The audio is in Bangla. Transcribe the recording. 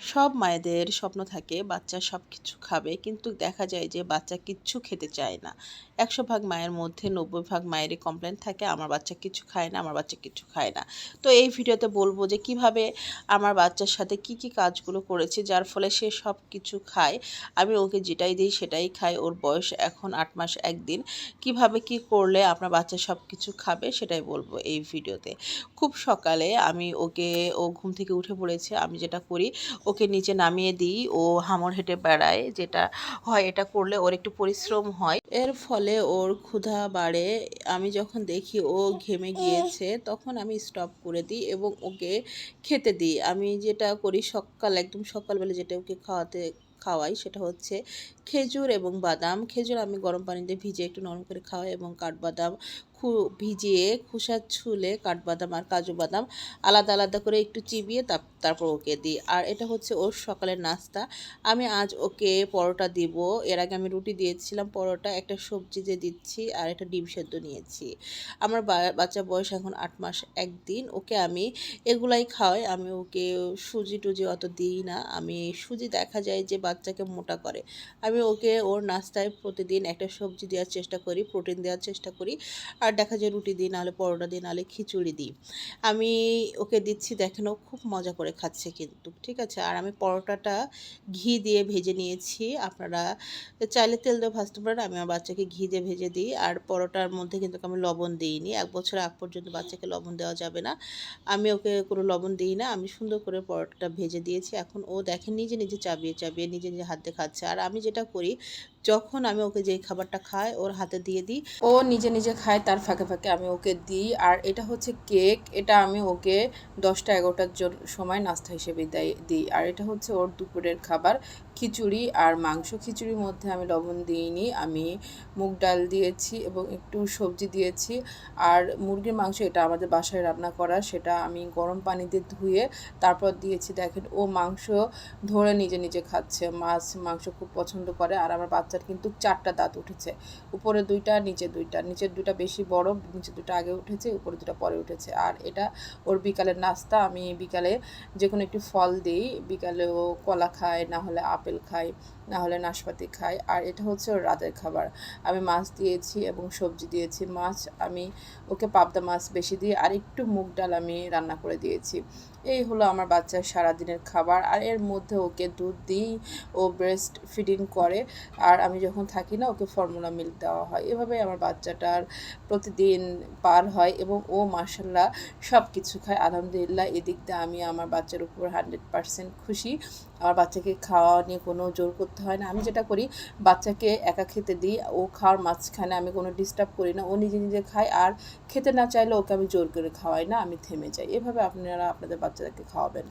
সব মায়েদের স্বপ্ন থাকে, বাচ্চা সব কিছু খাবে, কিন্তু দেখা যায় যে বাচ্চা কিচ্ছু খেতে চায় না। একশো ভাগ মায়ের মধ্যে নব্বই ভাগ মায়েরই কমপ্লেন থাকে, আমার বাচ্চা কিছু খায় না, আমার বাচ্চা কিছু খায় না। তো এই ভিডিওতে বলব যে কীভাবে আমার বাচ্চার সাথে কি কি কাজগুলো করেছে, যার ফলে সে সব কিছু খায়। আমি ওকে যেটাই দিই সেটাই খায় ওর বয়স এখন আট মাস একদিন। কীভাবে কি করলে আপনার বাচ্চা সব কিছু খাবে সেটাই বলব এই ভিডিওতে। খুব সকালে আমি ওকে, ও ঘুম থেকে উঠে পড়েছে, আমি যেটা করি ওকে নিচে নামিয়ে দিই, ও হামর হেঁটে বেড়ায়, যেটা হয়, এটা করলে ওর একটু পরিশ্রম হয়। এর ফলে ওর ক্ষুধা বাড়ে। আমি যখন দেখি ও ঘেমে গিয়েছে, তখন আমি স্টপ করে দিই এবং ওকে খেতে দিই। আমি যেটা করি, সকাল, একদম সকালবেলা যেটা ওকে খাওয়াতে, খাওয়াই, সেটা হচ্ছে খেজুর এবং বাদাম। খেজুর আমি গরম পানিতে ভিজে একটু নরম করে খাওয়াই এবং কাঠবাদাম ভিজিয়ে খোসা ছুলে কাঠবাদাম আর কাজু বাদাম আলাদা আলাদা করে একটু চিবিয়ে তারপর ওকে দিই। আর এটা হচ্ছে ওর সকালের নাস্তা। আমি আজ ওকে পরোটা দিব। এর আগে আমি রুটি দিয়েছিলাম পরোটা, একটা সবজি যে দিচ্ছি আর একটা ডিম সেদ্ধ নিয়েছি। আমার বাচ্চা বয়স এখন আট মাস একদিন। ওকে আমি এগুলাই খাওয়াই। আমি ওকে সুজি টুজি অত দিই না। আমি সুজি দেখা যায় যে বাচ্চাকে মোটা করে। আমি ওকে ওর নাস্তায় প্রতিদিন একটা সবজি দেওয়ার চেষ্টা করি, প্রোটিন দেওয়ার চেষ্টা করি। আর দেখা যায় রুটি দিই, নাহলে পরোটা দিই, নাহলে খিচুড়ি দিই। আমি ওকে দিচ্ছি, দেখেন ও খুব মজা করে খাচ্ছে কিন্তু, ঠিক আছে? আর আমি পরোটাটা ঘি দিয়ে ভেজে নিয়েছি, আপনারা চাইলে তেল দিয়ে ভাজতে পারেন, আমি আমার বাচ্চাকে ঘি দিয়ে ভেজে দিই। আর পরোটার মধ্যে কিন্তু আমি লবণ দিইনি, এক বছর আগ পর্যন্ত বাচ্চাকে লবণ দেওয়া যাবে না। আমি ওকে কোনো লবণ দিই না, আমি সুন্দর করে পরোটাটা ভেজে দিয়েছি, এখন ও দেখেন নিজে নিজে চাবিয়ে চাবিয়ে নিজে নিজে হাত দিয়ে খাচ্ছে। আর আমি যেটা করি যখন আমি ওকে যেই খাবারটা খাই, ওর হাতে দিয়ে দিই। ও নিজে নিজে খায়, তার ফাঁকে ফাঁকে আমি ওকে দিই। আর এটা হচ্ছে কেক, এটা আমি ওকে দশটা এগারোটার সময় নাস্তা হিসেবে দেয়, দিই। আর এটা হচ্ছে ওর দুপুরের খাবার। খিচুড়ি আর মাংস খিচুড়ির মধ্যে আমি লবণ দিইনি। আমি মুগ ডাল দিয়েছি এবং একটু সবজি দিয়েছি। আর মুরগির মাংস, এটা আমাদের বাসায় রান্না করা, সেটা আমি গরম পানিতে ধুয়ে তারপর দিয়েছি। দেখেন, ও মাংস ধরে নিজে নিজে খাচ্ছে। মাছ মাংস খুব পছন্দ করে। আর আমার বাচ্চার কিন্তু চারটা দাঁত উঠেছে। উপরে দুইটা, নিচে দুইটা। নিচের দুইটা বেশি বড় নিচে দুটো আগে উঠেছে, উপরে দুটো পরে উঠেছে। আর এটা ওর বিকালের নাস্তা। আমি বিকালে যে কোনো একটু ফল দিই। বিকালে ও কলা খায়, না হলে আপেল খায় না হলে নাশপাতি খায় আর এটা হচ্ছে ওর রাতের খাবার। আমি মাছ দিয়েছি এবং সবজি দিয়েছি। মাছ আমি ওকে পাবদা মাছ বেশি দিয়ে আর একটু মুগ ডাল আমি রান্না করে দিয়েছি। এই হলো আমার বাচ্চার সারাদিনের খাবার। আর এর মধ্যে ওকে দুধ দিই, ও ব্রেস্ট ফিডিং করে। আর আমি যখন থাকি না, ওকে ফর্মুলা মিল্ক দেওয়া হয়। এভাবে আমার বাচ্চাটার প্রতিদিন পার হয় এবং ও মার্শাল্লাহ সব কিছু খায়। আলহামদুলিল্লাহ, এদিক দিয়ে আমি আমার বাচ্চার উপর হান্ড্রেড পারসেন্ট খুশি। আমার বাচ্চাকে খাওয়া নিয়ে কোনো জোর করতে হয় না। আমি যেটা করি, বাচ্চাকে একা খেতে দিই, ও খাওয়ার মাঝখানে আমি কোনো ডিস্টার্ব করি না, ও নিজে নিজে খায় আর খেতে না চাইলে ওকে আমি জোর করে খাওয়াই না, আমি থেমে যাই। এভাবে আপনারা আপনাদের বাচ্চাদেরকে খাওয়াবেন।